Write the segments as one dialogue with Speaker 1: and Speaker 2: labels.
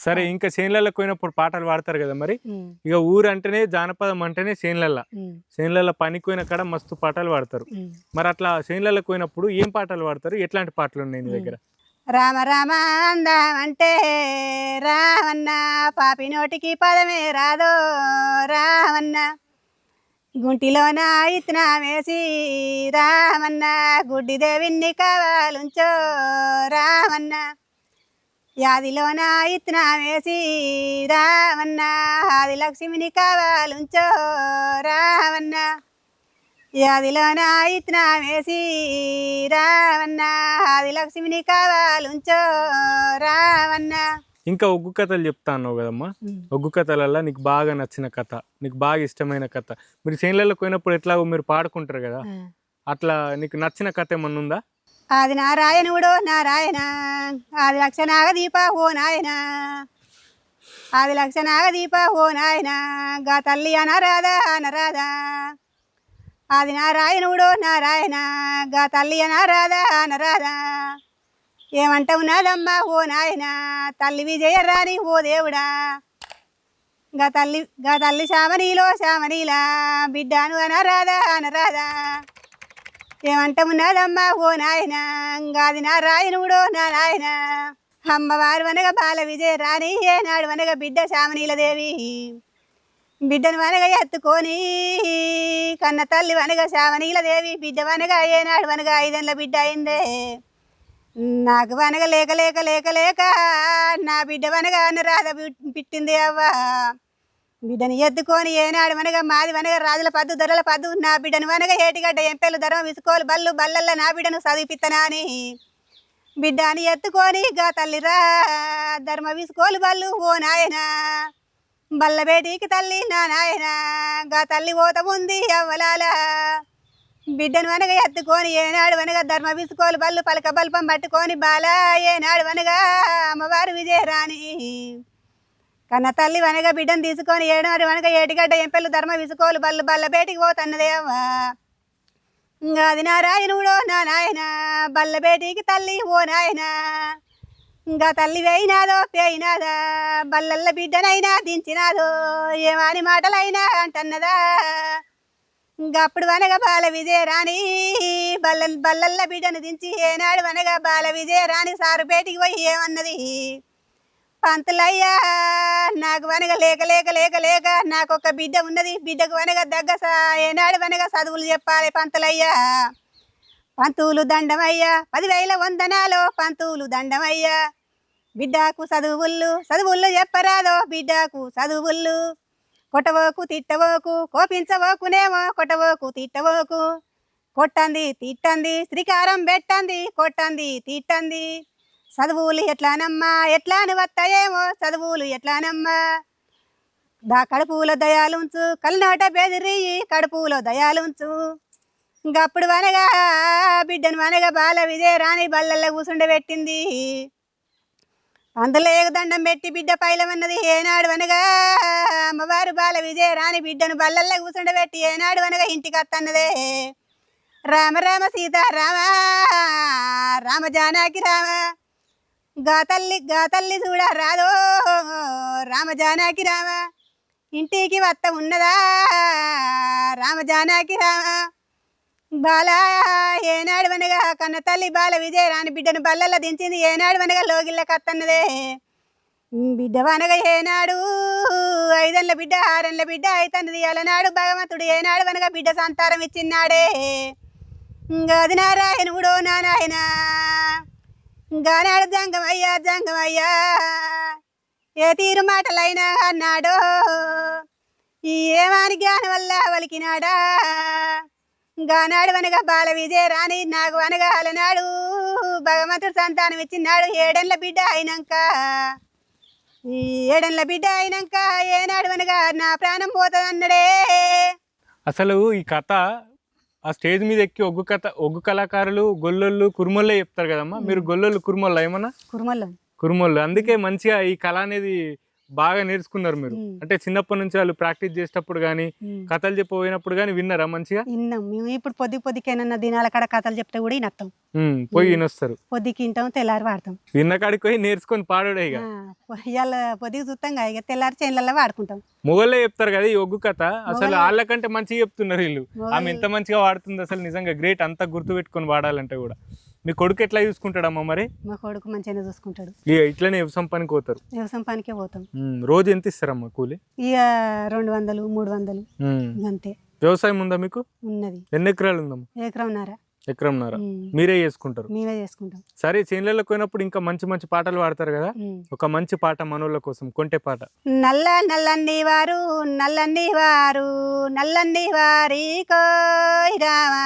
Speaker 1: సరే ఇంకా చేనులలో పోయినప్పుడు పాటలు పాడతారు కదా మరి? ఇక ఊరు అంటేనే జానపదం అంటేనే చేనులల్లో.
Speaker 2: ఉమ్,
Speaker 1: చేనులలో పనికి పోయిన కాడ మస్తు పాటలు పాడతారు. మరి అట్లా చేనులలో పోయినప్పుడు ఏం పాటలు పాడతారు? ఎట్లాంటి పాటలు ఉన్నాయి నీ దగ్గర?
Speaker 2: రామ రామ అందామంటే రావన్న పాపి నోటికి పదమే రాదో రావన్న. గుంటిలోన ఇత్తనం వేసి రామన్న గుడ్డి దేవిని కావాలుంచో రామన్న యాదిలోన ఇత్తనం వేసి రామన్న ఆది లక్ష్మిని కావాలుంచో రామన్న యాదిలోన ఇత్తనం వేసి రావన్న ఆది లక్ష్మిని కావాలుంచో రావన్న.
Speaker 1: ఇంకా ఒగ్గు కథలు చెప్తా అన్నావు కదమ్మా. ఒగ్గు కథలల్లో నీకు బాగా నచ్చిన కథ నీకు బాగా ఇష్టమైన కథ. మీరు చేనులలో పోయినప్పుడు ఎట్లాగో మీరు పాడుకుంటారు కదా. అట్లా నీకు నచ్చిన కథ ఏమన్నా ఉందా
Speaker 2: ఆది నారాయణుడో నారాయణ ఆది లక్ష నాగదీప ఓ నాయన ఆది లక్ష నాగదీప ఓ నాయన గా తల్లి అనరాధ అనరాధ. ఆది నారాయణుడో నారాయణ గా తల్లి అనరాధ అనరాధ. ఏమంట ఉన్నదమ్మా ఓ నాయన తల్లి విజయరాణి ఓ దేవుడా. గా తల్లి గా తల్లి శామనీలో శామనీలా బిడ్డాను అనరాధ అనరాధ. ఏమంటాము ఉన్నదమ్మా ఓ నాయన గాది నా రాయనుడో నా నాయన అమ్మవారు వనగ బాల విజయ రాణి ఏనాడు వనగ బిడ్డ శామనీలదేవి బిడ్డను వనగ ఎత్తుకొని కన్న తల్లి వనగ శామనీలదేవి బిడ్డ వనగ ఏనాడు వనగ ఐదేళ్ళ బిడ్డ అయిందే. నాకు వనగ లేక లేక లేక లేక నా బిడ్డ వనగ అనురాధ పిట్టింది అవ్వ. బిడ్డని ఎత్తుకొని ఏనాడు వనగ మాది వనగ రాజుల పద్దు దొరల పద్దు నా బిడ్డను వనగ ఏటిగడ్డ ఎంపెలు ధర్మ విసుకోలు బల్లు బల్లల్ల నా బిడ్డను చదివిపిత్తనా అని. బిడ్డని ఎత్తుకొని గా తల్లిరా ధర్మ విసుకోలు బల్లు ఓ నాయన. బల్లబేటికి తల్లి నా నాయన. గా తల్లి ఓత ఉంది అవ్వలాల. బిడ్డను వనగ ఎత్తుకొని ఏనాడు వనగ ధర్మ విసుకోలు బల్లు పలక బల్పం పట్టుకొని బాల. ఏనాడు వనగా అమ్మవారు విజయరాణి. కన్న తల్లి వనగ బిడ్డను తీసుకొని ఏడున్నర వనగ ఏటిగడ్డ ఎంపెళ్ళు ధర్మ విసుకోలు బల్లు బల్ల బేటికి పోతన్నదేవా ఇంకా అది నారాయణుడో నా నాయన బల్ల బేటికి తల్లి ఓ నాయన. ఇంకా తల్లి వేయినాదో పేయినాదా బల్లల్ల బిడ్డనైనా దించినాదో ఏమాని మాటలైనా అంటన్నదా. ఇంకా అప్పుడు వనగ బాల విజయరాణి బల్ల బల్లల్ల బిడ్డను దించి ఏనాడు వనగ బాల విజయరాణి సారుపేటికి పోయి ఏమన్నది. పంతులయ్యా నాకు వనగ లేక లేక లేక లేక నాకు ఒక బిడ్డ ఉన్నది. బిడ్డకు వనగ దగ్గ ఏనాడు వనగ చదువులు చెప్పాలి పంతులయ్యా. పంతులు దండమయ్యా పదివేల వందనాలు పంతులు దండమయ్యా. బిడ్డకు చదువుళ్ళు చదువుళ్ళు చెప్పరాదో బిడ్డకు చదువుళ్ళు కొట్టవోకు తిట్టవోకు కోపించవోకునేమో కొట్టవోకు తిట్టవోకు కొట్టంది తిట్టంది శ్రీకారం పెట్టంది కొట్టంది తిట్టంది. చదువులు ఎట్లానమ్మా? ఎట్లాని వస్తాయేమో చదువులు ఎట్లానమ్మా? దా కడుపులో దయాలుంచు కళ్ళనాట బెదిరియి కడుపులో దయాలుంచు. ఇంకప్పుడు వనగా బిడ్డను వనగా బాల విజయరాణి బల్లల్లో కూసుండబెట్టింది. అందులో దండం పెట్టి బిడ్డ పైలమన్నది ఏనాడు వనగా అమ్మవారు బాల విజయరాణి బిడ్డను బల్లల్లో కూసుండబెట్టి ఏనాడు వనగా ఇంటికి వస్తన్నదే రామ రామ సీతారామ రామ జానాకి రామ. గా తల్లి గా తల్లి చూడ రాదో రామ. జానాకి రామ ఇంటికి వత్త ఉన్నదా రామ జానాకి రామ. బాల ఏనాడు వనగా కన్న తల్లి బాల విజయ రాని బిడ్డను బల్లల్లో దించింది. ఏనాడు వనగా లోగిళ్ళ కత్తన్నదే. బిడ్డ వనగ ఏనాడు ఐదన్ల బిడ్డ ఆరన్ల బిడ్డ అయితన్నది. అలనాడు భగవంతుడు ఏనాడు వనగా బిడ్డ సంతారం ఇచ్చిన్నాడే. గదినారాయణ నారాయణుడో నానాయనా గానాడు జంగమయ్యా జంగమయ్యా. ఏ తీరు మాటలైనా అన్నాడో ఏమాని జ్ఞానం వల్ల వలికినాడా? గానాడు అనగా బాల విజయ రాణి నాకు అనగా అలనాడు. భగవంతుడు సంతానం ఇచ్చినాడు ఏడెన్ల బిడ్డ అయినాక. ఏడెండ్ల బిడ్డ అయినాక ఏనాడు అనగా నా ప్రాణం పోతుందన్నడే.
Speaker 1: అసలు ఈ కథ ఆ స్టేజ్ మీద ఎక్కి ఒగ్గు కథ ఒగ్గు కళాకారులు గొల్లొళ్ళు కురుమొల్లే చెప్తారు కదమ్మా. మీరు గొల్లొళ్ళు కురుమొల్ల ఏమన్నా?
Speaker 2: కురుమల్లం.
Speaker 1: కురుమొళ్ళు అందుకే మంచిగా ఈ కళ అనేది బాగా నేర్చుకున్నారు మీరు. అంటే చిన్నప్పటి నుంచి వాళ్ళు ప్రాక్టీస్ చేసేటప్పుడు కానీ. కథలు చెప్పబోయినప్పుడు కానీ విన్నారా మంచిగా?
Speaker 2: విన్నాం. మేము ఇప్పుడు పొద్దు పొద్దుకేనన్నా దినాల కాడ కథలు చెప్తే కూడా వినత్తాం.
Speaker 1: ఉమ్, పోయి వినొస్తారు.
Speaker 2: పొద్దుకి వింటాం తెల్లారి వాడతాం.
Speaker 1: విన్న కాడికి పోయి నేర్చుకొని పాడడే ఇక.
Speaker 2: ఇవాళ పొద్దుకి చూస్తాం కదా ఇక తెల్లారి చేనులలో వాడుకుంటాం.
Speaker 1: మొగోళ్ళే చెప్తారు కదా ఈ ఒగ్గు కథ. అసలు. వాళ్ళకంటే మంచిగా చెప్తున్నారు వీళ్ళు. ఆమె ఎంత మంచిగా వాడుతుంది అసలు నిజంగా. గ్రేట్ అంతా గుర్తు పెట్టుకొని వాడాలంటే కూడా. మీ కొడుకు ఎట్లా చూసుకుంటాడమ్మా మరి?
Speaker 2: మా కొడుకు మంచిగానే చూసుకుంటాడు.
Speaker 1: ఇక ఇట్లనే వ్యవసాయం పనికి పోతారు?
Speaker 2: వ్యవసాయం పనికే పోతాం.
Speaker 1: ఉమ్, రోజు ఎంత ఇస్తారమ్మా కూలి?
Speaker 2: ఇక రెండు వందలు మూడు వందలు.
Speaker 1: ఉమ్.
Speaker 2: అంతే.
Speaker 1: వ్యవసాయం ఉందా మీకు?
Speaker 2: ఉన్నది.
Speaker 1: ఎన్ని ఎకరాలు ఉందమ్మా?
Speaker 2: ఎకరంన్నర
Speaker 1: ఎకరంన్నర
Speaker 2: ఉమ్.
Speaker 1: మీరే చేసుకుంటారు?
Speaker 2: మేమే చేసుకుంటాం.
Speaker 1: సరే చేనులకు పోయినప్పుడు ఇంకా మంచి మంచి పాటలు పాడతారు కదా?
Speaker 2: ఉమ్.
Speaker 1: ఒక మంచి పాట మనోళ్ళ కోసం కొంటే పాట.
Speaker 2: నల్ల నల్లని వారు నల్లని వారు నల్లని వారి కోయి రామా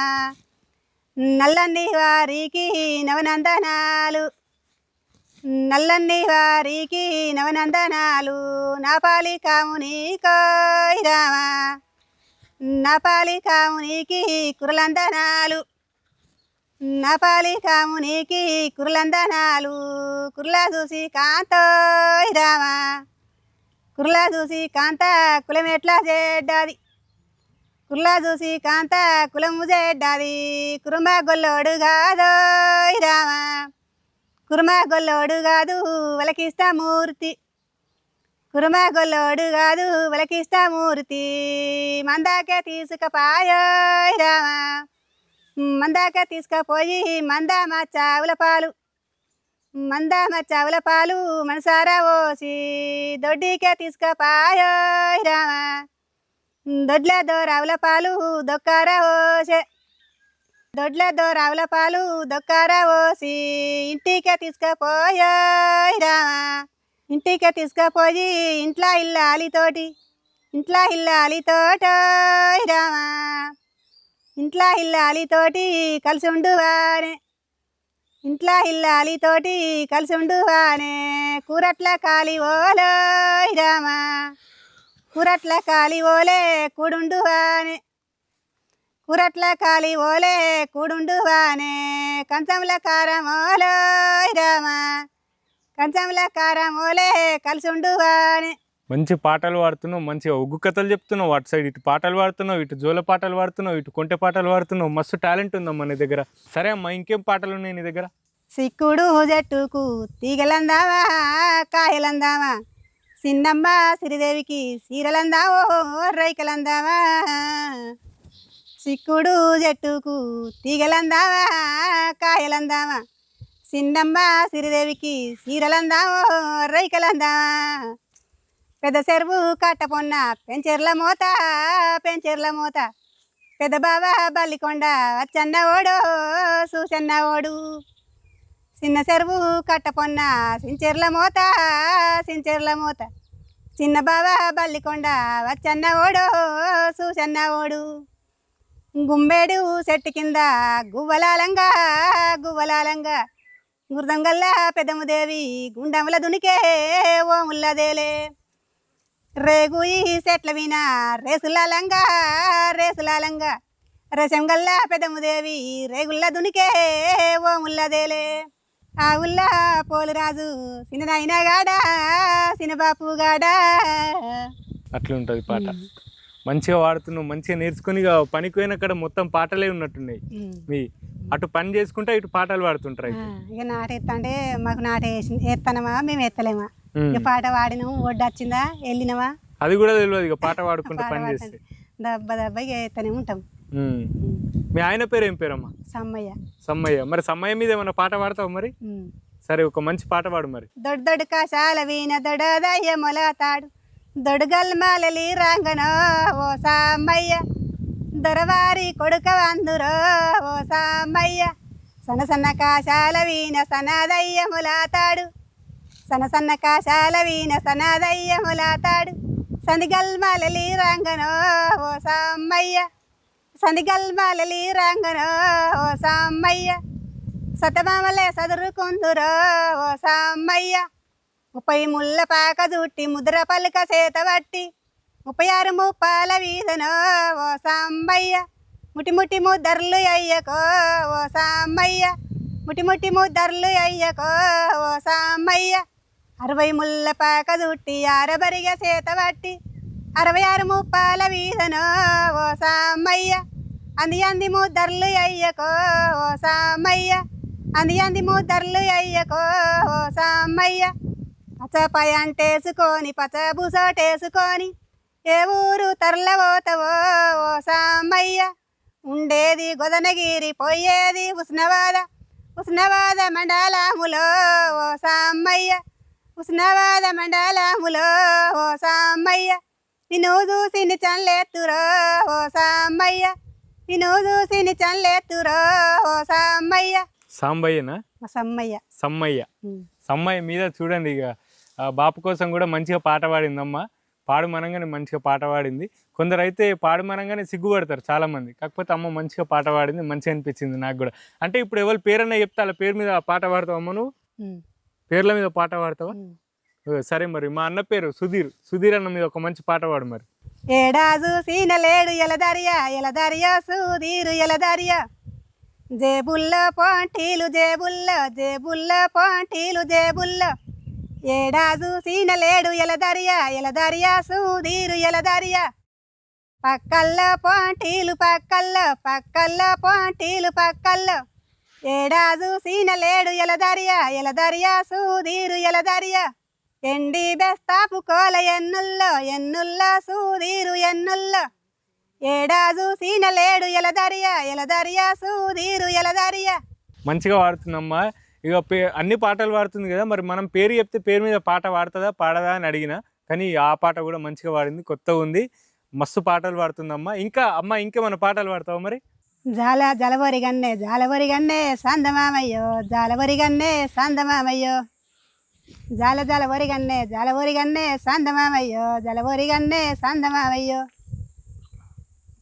Speaker 2: నల్లని వారికి నవనందనాలు. నల్లని వారికి నవనందనాలు. నా పాలి కాముని రామా. నా పాలికామునికి కురలందనాలు. నా పాలికామునికి కురలందనాలు. కుర్లా చూసి కాంతోయ్ రామా. కుర్లా చూసి కాంత కులం ఎట్లా చేడ్డాది. కుర్లా చూసి కాంత కులము చేడ్డాది కురుమ గొల్లోడు కాదో రామా. కురుమ గొల్లోడు కాదు మూర్తి కురుమ గొల్లోడు కాదు వలకిష్టమూర్తి. మందాకే తీసుకుపాయోయ్ రామా. మందాక తీసుకుపోయి మందా మా చావుల పాలు. మందా మా చావుల పాలు మనసారా పోసి దొడ్డికే తీసుకుపాయోయ్ రామా. దొడ్లే దోరావుల పాలు దొక్కారా ఓసే దొడ్ల దోరావుల పాలు దొక్కారా ఓసి ఇంటికే తీసుకుపోయోయ్ రామా ఇంటికే తీసుకుపోయి ఇంట్లో ఇల్లాలితోటి ఇంట్లో ఇల్లాలితోటోయ్ రామా ఇంట్లో ఇల్లాలితోటి కలిసి ఉండువానే ఇంట్లో ఇల్లాలితోటి కలిసి ఉండువానే కూరట్ల కాలి ఓలో రామా కూరట్ల కాలి ఓలే కూడుండువానే. కూరట్ల కాలి ఓలే కూడుండువానే. కంచంల కారం ఓలోయ్ రామా. కంచంల కారం ఓలే కలిసి ఉండువానే
Speaker 1: మంచి పాటలు పాడుతున్నావు మంచిగా ఒగ్గు కథలు చెప్తున్నావు అటు సైడ్ ఇటు పాటలు పాడుతున్నావు ఇటు జోల పాటలు పాడుతున్నావు ఇటు కొంటె పాటలు పాడుతున్నావు. మస్తు టాలెంట్ ఉందమ్మా నీ దగ్గర? సరే అమ్మా ఇంకేం పాటలు ఉన్నాయి నీ దగ్గర?
Speaker 2: సిక్కుడు జట్టుకు తీగలందావా కాయలందావా? సిన్నమ్మ శ్రీదేవికి సీరలందావో రైకలందావా చిక్కుడు జట్టుకు తీగలందావా? కాయలందావా? సిన్నమ్మ శ్రీదేవికి సీరలందావో రైకలందావా పెద్ద చెరువు కట్టపొన్న పెంచెర్ల మోత పెంచెర్ల మోత. పెద్ద బాబా బల్లికొండ వచ్చన్న ఓడో సూచన్న ఓడు చిన్న చెరువు కట్టపొన్న సించెర్ల మూత సించెర్ల మోత. చిన్న బావ బల్లికొండ వచ్చన్న ఓడో సూచన్న ఓడు. గుంబేడు చెట్టు కింద గువ్వలాలంగా గువ్వలాలంగా. గుర్దంగల్లా పెద్దముదేవి గుండముల దునికే ఓముల్లదేలే ముల్లదేలే రేగు ఈ చెట్ల విన రేసులాలంగా రేసులాలంగా. రసంగల్లా పెదముదేవి రేగుల్ల దునికే ఓముల్లదేలే ఆ ఉల్ల పోలురాజు సిననాయన గాడా సినబాపు గాడా.
Speaker 1: అట్లా ఉంటుంది పాట మంచిగా వాడుతున్నావు మంచిగా నేర్చుకుని పనికి పోయిన కాడ మొత్తం పాటలే ఉన్నట్టున్నాయి. మీ అటు పని చేసుకుంటా ఇటు పాటలు పాడుతుంటారు
Speaker 2: ఇక నాట ఎత్తంటే మాకు నాట ఎత్తనమా మేము ఎత్తలేమా. ఇక పాట వాడినాము ఒడ్డు వచ్చిందా వెళ్ళినమా
Speaker 1: అది కూడా తెలియదు ఇక పాట పాడుకుంటూ పని చేస్తే.
Speaker 2: దెబ్బ దెబ్బ ఇక ఎత్తనే ఉంటాం.
Speaker 1: మీ ఆయన పేరు ఏం పేరమ్మా?
Speaker 2: సమ్మయ్య.
Speaker 1: సమ్మయ్య. మరి సమ్మయ్య మీద ఏమైనా పాట పాడతావు మరి. సరే ఒక మంచి పాట పాడు మరి.
Speaker 2: దొడ్డు దొడ్డు కాశాల వీణ దొడదయ్య మొలతాడు. దొడుగల్మాలలి రాంగనో ఓ సామయ్య దొరవారి కొడుక వందురో ఓ సామయ్య సన్న సన్న కాశాల వీణ సనాదయ్య మొలతాడు. సన్న సన్న కాశాల వీణ సనాదయ్య మొలతాడు. సందిగల్మాలలి రాంగనో ఓ సామయ్య సందిగల్మాలలి రాంగనో ఓ సామయ్య. సతమామలే సదురుకుందురో ఓ సామయ్య. ముప్పై ముళ్ళ పాక జుట్టి ముద్ర పలుక చేత ముప్పై ఆరు ముప్పాల వీధనో ఓ సాంబయ్య ముటిముటి ముద్దర్లు అయ్యకో ఓ సాంబయ్య ముటిముటి ముద్దర్లు అయ్యకో ఓ సాంబయ్య అరవై ముళ్ళ పాక చుట్టి ఆరబరిగా చేత అరవై ఆరు ముప్పాల వీధనో ఓ సామయ్య. అంది అంది ముద్దర్లు అయ్యకో ఓ సామయ్య. అంది అంది ముద్దర్లు అయ్యకో ఓ సామయ్య. పచ్చపాయ అంటేసుకొని ఏ ఊరు తరలబోతవో ఓ సామయ్య. ఉండేది గొదనగిరి పోయేది ఉష్ణవాద. ఉష్ణవాద మండలాములో ఓ సామయ్య. ఉష్ణవాద మండలాములో ఓ సామయ్య. నిన్ను చూసి నిచన్లేత్తురో ఓ సామయ్య నిన్ను చూసి నిచన్లేత్తురో ఓ సామయ్య
Speaker 1: సాంబయ్యనా?
Speaker 2: మా సమ్మయ్య.
Speaker 1: సమ్మయ్య. సమ్మయ్య మీద చూడండి ఇక. ఆ బాపు కోసం కూడా మంచిగా పాట పాడిందమ్మ. పాడు మనంగానే మంచిగా పాట పాడింది. కొందరు అయితే పాడు మనంగానే సిగ్గుపడతారు చాలా మంది కాకపోతే అమ్మ మంచిగా పాట పాడింది మంచిగా అనిపించింది నాకు కూడా. అంటే ఇప్పుడు ఎవరు పేరన్నా చెప్తే వాళ్ళ పేరు మీద పాట పాడతావు అమ్మ నువ్వు. పేర్ల మీద పాట పాడతావా? సరే మరి. మా అన్న పేరు సుధీర్. సుధీర్ అన్న మీద ఒక మంచి పాట పాడు మరి.
Speaker 2: ఏడాజు సీనలేడు ఎలదారియా ఎలదారియా సుధీరు ఎలదారియా జేబుల్లో పాంటీలు జేబుల్లో జేబుల్లో పాంటీలు జేబుల్లో. ఏడాజు సీనలేడు ఎలదారియా ఎలదారియా సుధీరు ఎలదారియా పక్కల్లో పాంటీలు పక్కల్లో పక్కల్లో పాంటీలు పక్కల్లో. ఏడాజు సీనలేడు ఎలదారియా ఎలదారియా సుధీరు ఎలదారియా ఎండి బెస్తాపు కోల ఎన్నుల్లో ఎన్నుల్లో సూదీరు ఎన్నుల్లో. ఏడాజు సీనలేడు ఎలదరియా ఎలదరియా సూదీరు ఎలదరియా
Speaker 1: మంచిగా పాడుతుందమ్మా ఇక పే అన్ని పాటలు పాడుతుంది కదా మరి మనం పేరు చెప్తే పేరు మీద పాట పాడుతుందా పాడదా అని అడిగిన కానీ ఆ పాట కూడా మంచిగా పాడింది కొత్తగా ఉంది మస్తు పాటలు పాడుతుందమ్మా ఇంకా అమ్మ ఇంకేమైనా పాటలు పాడతావా మరి?
Speaker 2: జాల జలవరిగన్నే జాలవరిగన్నే సందమామయ్యో జాలవరిగన్నే సందమామయ్యో. జాల జలవరిగన్నే జాలవరిగన్నే సందమామయ్యో జలవరిగన్నే సందమామయ్యో.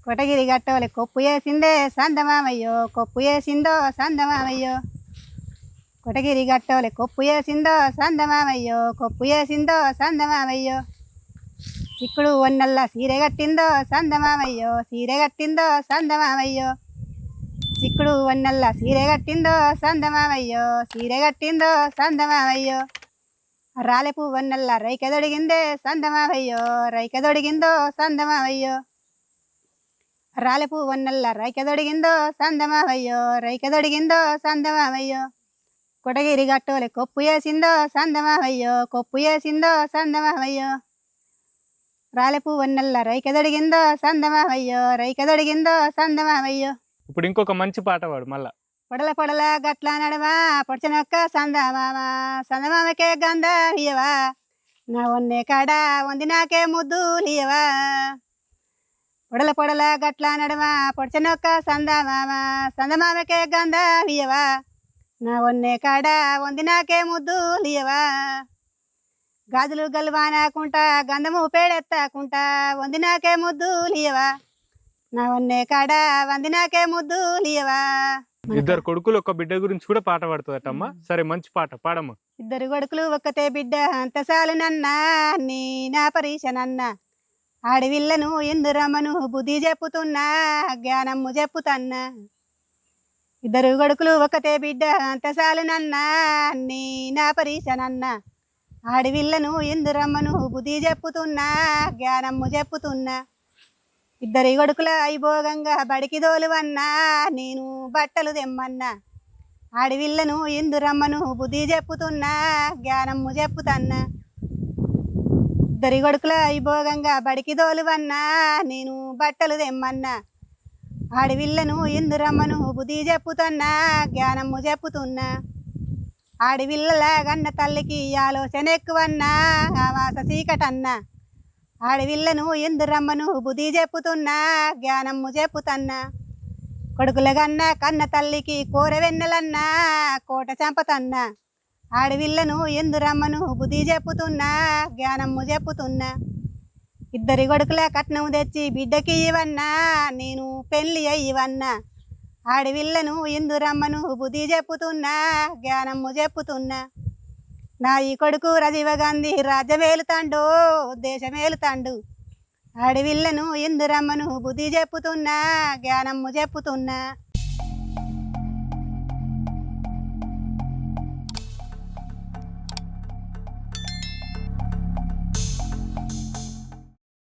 Speaker 2: కొటగిరి గట్టోలి కొప్పు వేసిందే సందమామయ్యో కొప్పు వేసిందో సందమామయ్యో. కొటగిరి గట్టోలి కొప్పు వేసిందో సందమామయ్యో కొప్పు వేసిందో సందమామయ్యో. చిక్కుడు ఒన్నల్లా సీరె కట్టిందో సందమామయ్యో సీరె కట్టిందో సందమామయ్యో. చిక్కుడు వన్నల్లా సీరె కట్టిందో సందమామయ్యో సీరె కట్టిందో సందమామయ్యో. రాలెపు వన్నల్లా రైకెదొడిగిందే సందమావయ్యో రైకెదొడిగిందో సందమావయ్యో. రాలెపు వన్నల్లా రైకెదొడిగిందో సందమావయ్యో రైకెదొడిగిందో సందమావయ్యో. కొటగిరి గట్టోలే కొప్పు వేసిందో సందమావయ్యో కొప్పు వేసిందో సందమావయ్యో. రాలెపు వన్నల్లా రైకెదొడిగిందో సందమావయ్యో రైకెదొడిగిందో సందమావయ్యో.
Speaker 1: ఇప్పుడు ఇంకొక మంచి పాట వాడు మళ్ళా.
Speaker 2: పొడల పొడల గట్ల నడమా పొడిచినొక్క సందమామ సందమామకే గంధ ఇయవా నా ఒన్నే కాడ వంది నాకే ముద్దు లియవా పొడల పొడల గట్ల నడమా పొడిచినొక్క సందమామ సందమామకే గంధ ఇయవా నా ఒన్నే కాడ వంది నాకే ముద్దు లియవా గాజులు గల్వానాకుంటా గంధము పేడెత్తాకుంటా వంది నాకే ముద్దు లియవా నా వన్నే కాడ వంది నాకే ముద్దు లియవా
Speaker 1: ఇద్దరు కొడుకులు ఒక బిడ్డ గురించి కూడా పాట పాడుతుందట అమ్మ సరే మంచి పాట పాడమ్మా.
Speaker 2: ఇద్దరు కొడుకులు ఒక్కతే బిడ్డ అంత చాలు నన్న నీ నా పరీక్ష నన్న. ఆడవిల్లను ఎందురమ్మను బుద్ధి చెప్పుతున్నా జ్ఞానము చెప్పుతన్నా. ఇద్దరు కొడుకులు ఒక్కతే బిడ్డ అంత చాలు నన్న నీ నా పరీక్ష నన్న. ఆడవిల్లను ఎందురమ్మను బుద్ధి చెప్పుతున్నా జ్ఞానము చెప్పుతున్నా. ఇద్దరి కొడుకుల అయిభోగంగా బడికి దోలువన్నా నేను బట్టలు తెమ్మన్నా. అడవిళ్ళను ఇందురమ్మను బుద్ధి చెప్పుతున్నా జ్ఞానము చెప్పుతన్నా. ఇద్దరి కొడుకుల అయిభోగంగా బడికి దోలువన్నా నేను బట్టలు తెమ్మన్నా. అడవిళ్ళను ఇందురమ్మను బుద్ధి చెప్పుతున్నా జ్ఞానము చెప్పుతున్నా. ఆడవిల్లల గన్న తల్లికి ఆలోచన ఎక్కువన్నా ఆవాస చీకటన్నా. ఆడవిల్లను ఎందురమ్మను బుద్ధి చెప్పుతున్నా జ్ఞానము చెప్పుతన్నా. కొడుకుల కన్నా కన్న తల్లికి కూర వెన్నెలన్నా కోట చంపతన్నా. ఆడవిల్లను ఎందురమ్మను బుద్ధి చెప్పుతున్నా జ్ఞానము చెప్పుతున్నా. ఇద్దరి కొడుకుల కట్నం తెచ్చి బిడ్డకి ఇవన్నా నేను పెళ్ళి అయ్యివన్నా. ఆడవిల్లను ఎందురమ్మను బుద్ధి చెప్పుతున్నా జ్ఞానము చెప్పుతున్నా. నా ఈ కొడుకు రాజీవ గాంధీ రాజ్యమేలుతాండు దేశమేలుతాండు. ఆడవిల్లను ఎందురమ్మను బుద్ధి చెప్పుతున్నా జ్ఞానము చెప్పుతున్నా.